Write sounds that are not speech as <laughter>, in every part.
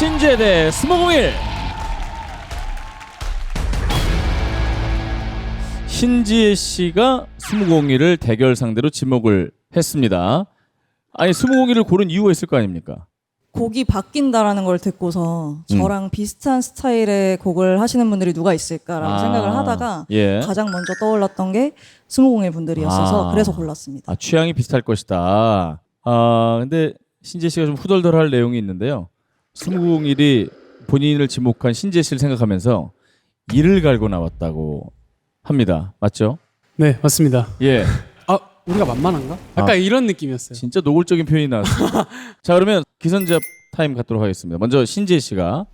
신재 대 스모공일 신지혜 씨가 스무공일을 대결 상대로 지목을 했습니다. 아니 스무공일을 고른 이유가 있을 거 아닙니까? 곡이 바뀐다라는 걸 듣고서 저랑 비슷한 스타일의 곡을 하시는 분들이 누가 있을까라는 아, 생각을 하다가 예. 가장 먼저 떠올랐던 게 스무공일 분들이었어서 아. 그래서 골랐습니다. 아 취향이 비슷할 것이다. 아 근데 신재 씨가 좀 후덜덜할 내용이 있는데요. 스무공일이 본인을 지목한 신재 씨를 생각하면서 이를 갈고 나왔다고 합니다. 맞죠? 네 맞습니다. 예. 아 우리가 만만한가? 약간 아. 이런 느낌이었어요. 진짜 노골적인 표현이 나왔어요. <laughs> 자 그러면 기선제압 타임 갖도록 하겠습니다. 먼저 신재 씨가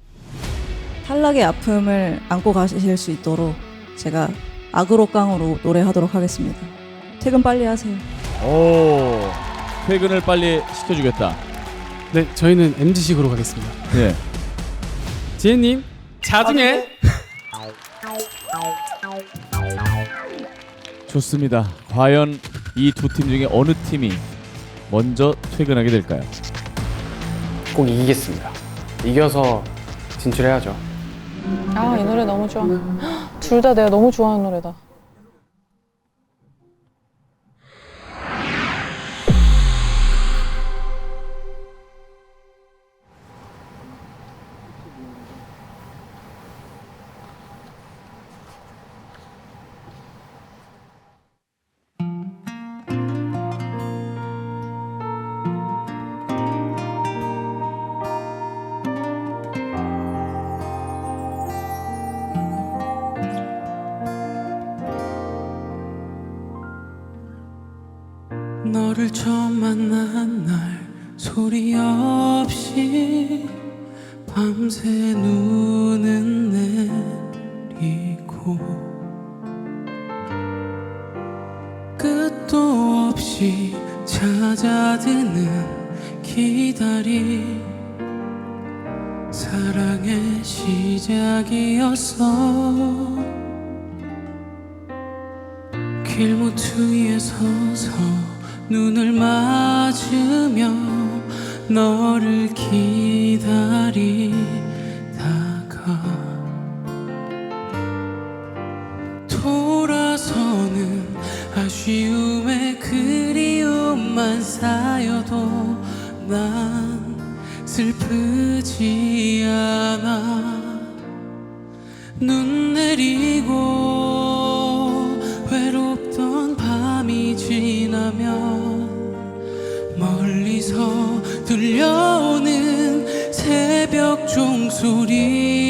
탈락의 아픔을 안고 가실 수 있도록 제가 악으로 깡으로 노래하도록 하겠습니다. 퇴근 빨리 하세요. 오 퇴근을 빨리 시켜주겠다. 네 저희는 MG식으로 가겠습니다. 예. 지혜님 자중해. 좋습니다. 과연 이 두 팀 중에 어느 팀이 먼저 퇴근하게 될까요? 꼭 이기겠습니다. 이겨서 진출해야죠. 아, 이 노래 너무 좋아. <gasps> 둘 다 내가 너무 좋아하는 노래다. 너를 처음 만난 날 소리 없이 밤새 눈은 내리고 끝도 없이 찾아드는 기다림. 사랑의 시작이었어. 길모퉁이에 서서 눈을 맞으며 너를 기다리다가 돌아서는 아쉬움에 그리움만 쌓여도 난 슬프지 않아. 눈 내리고 들려오는 새벽 종소리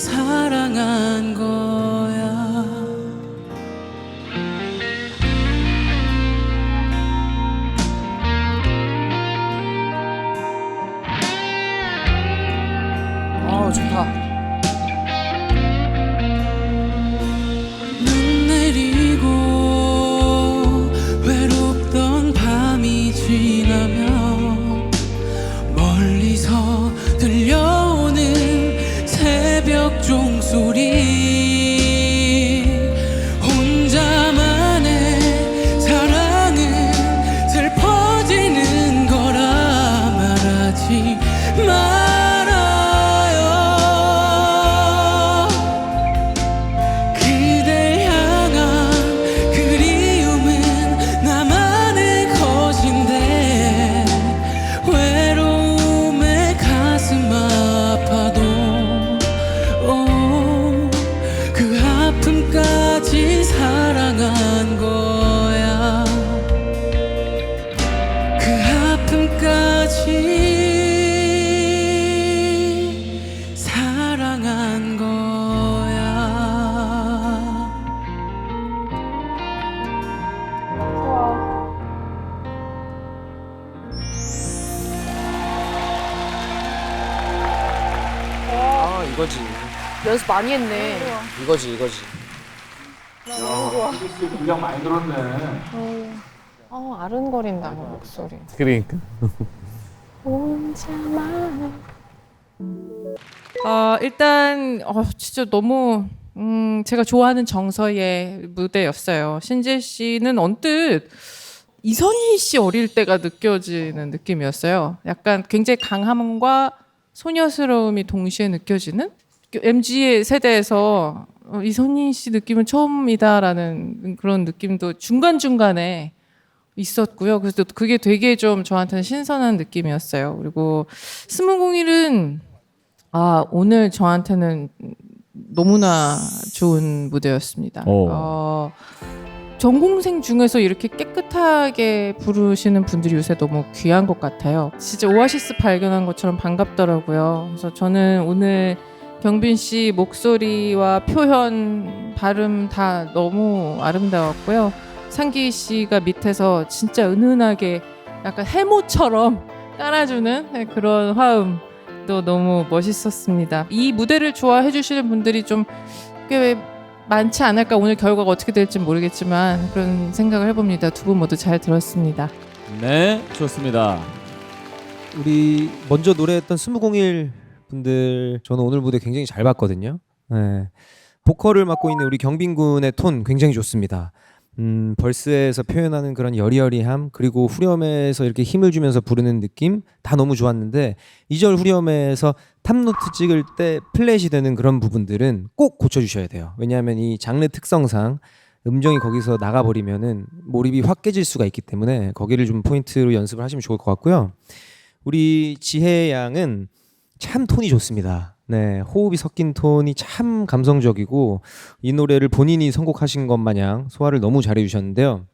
사랑한 거야 아, 좋다. 이거지 연습 많이 했네. 이거지 이거지 분량 많이 들었네. 어, 아른거린다, 뭐, 목소리. 그러니까. 혼자만. <laughs> 어, 일단 어, 진짜 너무 음, 제가 좋아하는 정서의 무대였어요. 신재 씨는 언뜻 이선희 씨 어릴 때가 느껴지는 느낌이었어요. 약간 굉장히 강함과 소녀스러움이 동시에 느껴지는 MG의 세대에서 어, 이선희 씨 느낌은 처음이다라는 그런 느낌도 중간 중간에 있었고요. 그래서 그게 되게 좀 저한테는 신선한 느낌이었어요. 그리고 스무공일은 아 오늘 저한테는 너무나 좋은 무대였습니다. 오. 어, 전공생 중에서 이렇게 깨끗하게 부르시는 분들이 요새 너무 귀한 것 같아요. 진짜 오아시스 발견한 것처럼 반갑더라고요. 그래서 저는 오늘 경빈 씨 목소리와 표현, 발음 다 너무 아름다웠고요. 상기 씨가 밑에서 진짜 은은하게 약간 해모처럼 깔아주는 그런 화음도 너무 멋있었습니다. 이 무대를 좋아해 주시는 분들이 좀꽤 많지 않을까 오늘 결과가 어떻게 될지 모르겠지만 그런 생각을 해봅니다. 두 분 모두 잘 들었습니다. 네, 좋습니다. 우리 먼저 노래했던 스무공일 분들 저는 오늘 무대 굉장히 잘 봤거든요. 네. 보컬을 맡고 있는 우리 경빈 군의 톤 굉장히 좋습니다. 음, 벌스에서 표현하는 그런 여리여리함 그리고 후렴에서 이렇게 힘을 주면서 부르는 느낌 다 너무 좋았는데 2절 후렴에서 탑노트 찍을 때 플랫이 되는 그런 부분들은 꼭 고쳐주셔야 돼요. 왜냐하면 이 장르 특성상 음정이 거기서 나가버리면은 몰입이 확 깨질 수가 있기 때문에 거기를 좀 포인트로 연습을 하시면 좋을 것 같고요. 우리 지혜 양은 참 톤이 좋습니다. 네, 호흡이 섞인 톤이 참 감성적이고 이 노래를 본인이 선곡하신 것 마냥 소화를 너무 잘해 주셨는데요.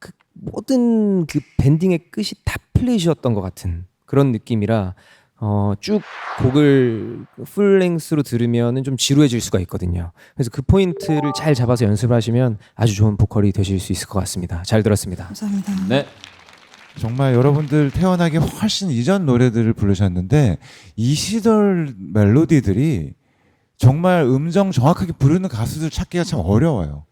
그 모든 그 밴딩의 끝이 다 플레이셨던 것 같은 그런 느낌이라 어, 쭉 곡을 풀랭스로 들으면은 좀 지루해질 수가 있거든요. 그래서 그 포인트를 잘 잡아서 연습을 하시면 아주 좋은 보컬이 되실 수 있을 것 같습니다. 잘 들었습니다. 감사합니다. 네, 정말 여러분들 태어나기 훨씬 이전 노래들을 부르셨는데 이 시절 멜로디들이 정말 음정 정확하게 부르는 가수들 찾기가 참 어려워요.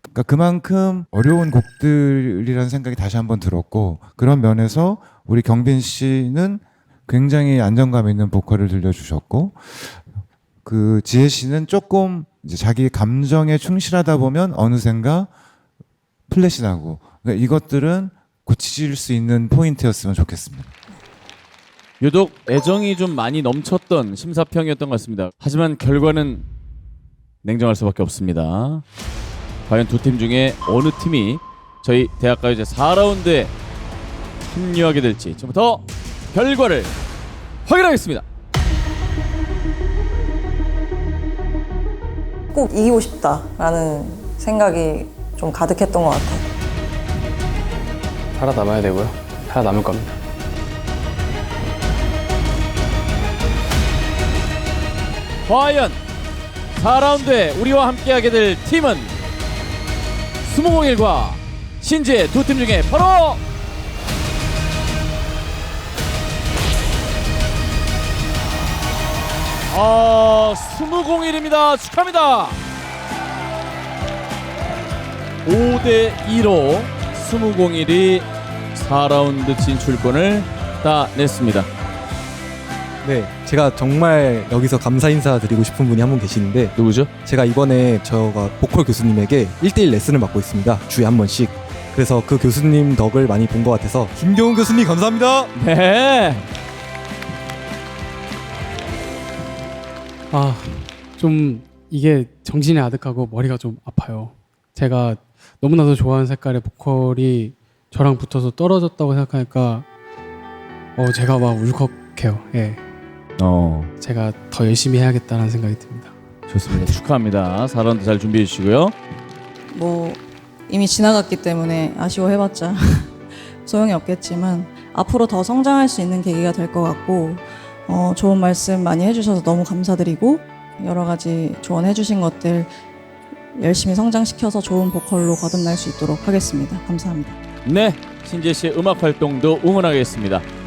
그러니까 그만큼 어려운 곡들이라는 생각이 다시 한번 들었고 그런 면에서 우리 경빈 씨는 굉장히 안정감 있는 보컬을 들려주셨고 그 지혜 씨는 조금 이제 자기 감정에 충실하다 보면 어느샌가 플랫이 나고 그러니까 이것들은 고치실 수 있는 포인트였으면 좋겠습니다. 유독 애정이 좀 많이 넘쳤던 심사평이었던 것 같습니다. 하지만 결과는 냉정할 수밖에 없습니다. 과연 두 팀 중에 어느 팀이 저희 대학가요제 4라운드에 합류하게 될지 지금부터 결과를 확인하겠습니다. 꼭 이기고 싶다라는 생각이 좀 가득했던 것 같아요. 살아남아야 되고요. 살아남을 겁니다. 과연 4라운드에 우리와 함께하게 될 팀은 스무공일과 신지의 두 팀 중에 바로 아 스무공일입니다 축하합니다 5대 2로 스무공일이 4라운드 진출권을 따냈습니다 네, 제가 정말 여기서 감사 인사 드리고 싶은 분이 한 분 계시는데 누구죠? 제가 이번에 저가 보컬 교수님에게 1대1 레슨을 받고 있습니다. 주에 한 번씩. 그래서 그 교수님 덕을 많이 본 것 같아서 김경훈 교수님 감사합니다. 네 아, 좀 이게 정신이 아득하고 머리가 좀 아파요. 제가 너무나도 좋아하는 색깔의 보컬이 저랑 붙어서 떨어졌다고 생각하니까 어 제가 막 울컥해요. 예, 어. 제가 더 열심히 해야겠다는 생각이 듭니다. 좋습니다. 축하합니다. 4라운드 잘 준비해 주시고요. 뭐 이미 지나갔기 때문에 아쉬워해봤자 <laughs> 소용이 없겠지만 앞으로 더 성장할 수 있는 계기가 될 것 같고 어, 좋은 말씀 많이 해주셔서 너무 감사드리고 여러 가지 조언해주신 것들 열심히 성장시켜서 좋은 보컬로 거듭날 수 있도록 하겠습니다. 감사합니다. 네, 신재 씨의 음악 활동도 응원하겠습니다.